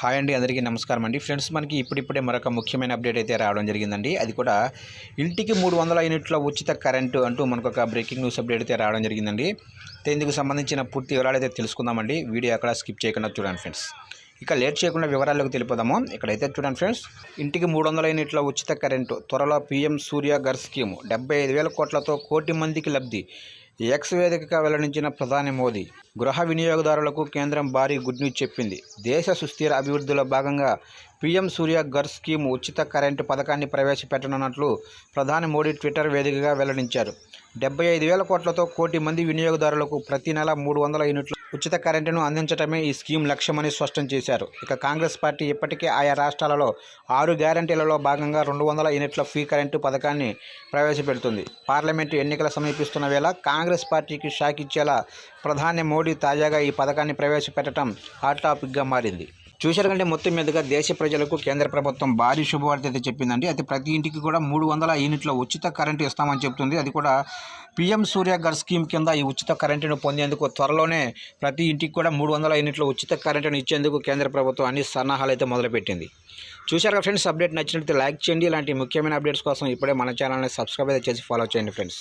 Hi అండి అందరికీ నమస్కారం అండి. ఫ్రెండ్స్ మనకి ఇప్పుడిప్పుడే మరొక ముఖ్యమైన అప్డేట్ అయితే రావడం జరిగిందండి. అది కూడా ఇంటికి మూడు వందల యూనిట్ల ఉచిత కరెంటు అంటూ మనకు ఒక బ్రేకింగ్ న్యూస్ అప్డేట్ అయితే రావడం జరిగిందండి. ఇందుకు సంబంధించిన పూర్తి వివరాలు అయితే తెలుసుకుందామండి. వీడియో అక్కడ స్కిప్ చేయకుండా చూడండి ఫ్రెండ్స్. ఇక లేట్ చేయకుండా వివరాలకు తెలిపోదాము. ఇక్కడైతే చూడండి ఫ్రెండ్స్ ఇంటికి మూడు వందల యూనిట్ల ఉచిత కరెంటు త్వరలో పీఎం సూర్య గర్ స్కీము డెబ్బై ఐదు వేల కోట్లతో కోటి మందికి లబ్ధి ఎక్స్ వేదికగా వెల్లడించిన ప్రధాని మోదీ గృహ వినియోగదారులకు కేంద్రం భారీ గుడ్ న్యూస్ చెప్పింది. దేశ సుస్థిర అభివృద్ధిలో భాగంగా పీఎం సూర్య ఘర్ స్కీమ్ ఉచిత కరెంటు పథకాన్ని ప్రవేశపెట్టనున్నట్లు ప్రధాని మోడీ ట్విట్టర్ వేదికగా వెల్లడించారు. డెబ్బై ఐదు వేల కోట్లతో కోటి మంది వినియోగదారులకు ప్రతి నెల మూడు వందల యూనిట్లు ఉచిత కరెంటును అందించడమే ఈ స్కీమ్ లక్ష్యమని స్పష్టం చేశారు. ఇక కాంగ్రెస్ పార్టీ ఇప్పటికే ఆయా రాష్ట్రాలలో ఆరు గ్యారంటీలలో భాగంగా రెండు వందల యూనిట్ల ఫ్రీ కరెంటు పథకాన్ని ప్రవేశపెడుతుంది. పార్లమెంటు ఎన్నికల సమీపిస్తున్న వేళ కాంగ్రెస్ పార్టీకి షాక్ ఇచ్చేలా ప్రధాని మోడీ తాజాగా ఈ పథకాన్ని ప్రవేశపెట్టడం హాట్ టాపిక్గా మారింది. చూశారు కంటే మొత్తం మీదుగా దేశ ప్రజలకు కేంద్ర ప్రభుత్వం భారీ శుభవార్త అయితే చెప్పిందండి. అది ప్రతి ఇంటికి కూడా మూడు వందల యూనిట్ల ఉచిత కరెంటు ఇస్తామని చెప్తుంది. అది కూడా పిఎం సూర్య గర్ స్కీమ్ కింద ఈ ఉచిత కరెంటును పొందేందుకు త్వరలోనే ప్రతి ఇంటికి కూడా మూడు వందల యూనిట్ల ఉచిత కరెంటును ఇచ్చేందుకు కేంద్ర ప్రభుత్వం అన్ని సన్నాహాలు అయితే మొదలుపెట్టింది. చూశారు కదా ఫ్రెండ్స్ అప్డేట్ నచ్చినట్లయితే లైక్ చేయండి. ఇలాంటి ముఖ్యమైన అప్డేట్స్ కోసం ఇప్పుడే మన ఛానల్ని సబ్స్క్రైబ్ అయితే చేసి ఫాలో చేయండి ఫ్రెండ్స్.